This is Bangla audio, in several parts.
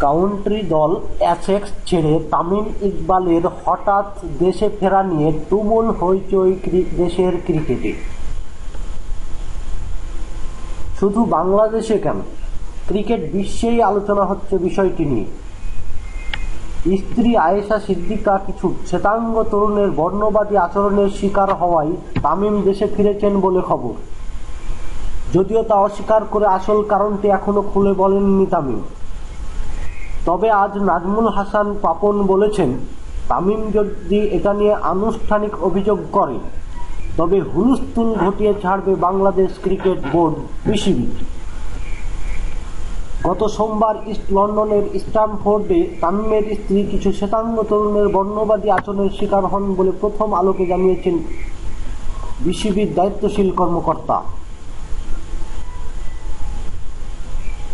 কাউন্টি দল অ্যাসেক্স ছেড়ে তামিম ইকবালের হঠাৎ দেশে ফেরা নিয়ে তুমুল হইচই দেশের ক্রিকেটে। শুধু বাংলাদেশে কেন? ক্রিকেট বিশ্বেই আলোচনা হচ্ছে বিষয়টি নিয়ে। স্ত্রী আয়েশা সিদ্দিকা কিছু শ্বেতাঙ্গ তরুণের বর্ণবাদী আচরণের শিকার হওয়ায় তামিম দেশে ফিরেছেন বলে খবর। যদিও তা অস্বীকার করে আসল কারণটি এখনও খুলে বলেননি তামিম। তবে আজ নাজমুল হাসান পাপন বলেছেন, তামিম যদি এটা নিয়ে আনুষ্ঠানিক অভিযোগ করে, তবে হুলস্থুল ঘটিয়ে ছাড়বে বাংলাদেশ ক্রিকেট বোর্ড বিসিবি। গত সোমবার ইস্ট লন্ডনের স্টামফোর্ডে তামিমের স্ত্রী কিছু শ্বেতাঙ্গ তরুণের বর্ণবাদী আচরণের শিকার হন বলে প্রথম আলোকে জানিয়েছেন বিসিবির দায়িত্বশীল কর্মকর্তা।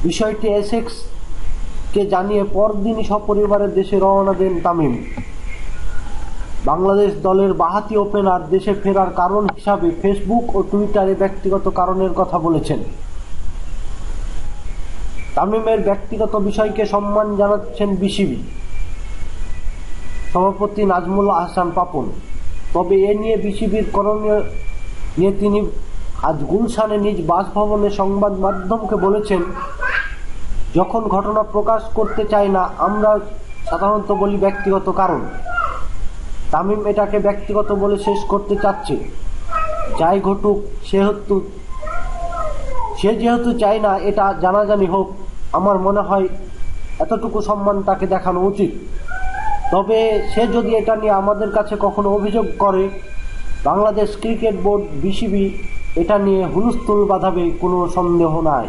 বিষয়টি এসেক্স কে জানিয়ে পরদিনই সপরিবারে দেশে রওনা দেন তামিম। বাংলাদেশ দলের বাহাতি ওপেনার দেশে ফেরার কারণ হিসাবে ফেসবুক ও টুইটারে ব্যক্তিগত কারণের কথা বলেছেন। তামিমের ব্যক্তিগত বিষয়কে সম্মান জানাচ্ছেন বিসিবি। সভাপতি নাজমুল আহসান পাপন। তবে এ নিয়ে বিসিবির করণীয় নিয়ে তিনি আজ গুলশানে নিজ বাসভবনে সংবাদ মাধ্যমকে বলেছেন যখন ঘটনা প্রকাশ করতে চায় না, আমরা সাধারণত বলি ব্যক্তিগত কারণ। তামিম এটাকে ব্যক্তিগত বলে শেষ করতে চাচ্ছে। যাই ঘটুক, সেহেতু, সে যেহেতু চায় না, এটা জানাজানি হোক, আমার মনে হয় এতটুকু সম্মান তাকে দেখানো উচিত। তবে সে যদি এটা নিয়ে আমাদের কাছে কখনো অভিযোগ করে, বাংলাদেশ ক্রিকেট বোর্ড, বিসিবি, এটা নিয়ে হুলস্থুল বাঁধাবে কোনো সন্দেহ নাই।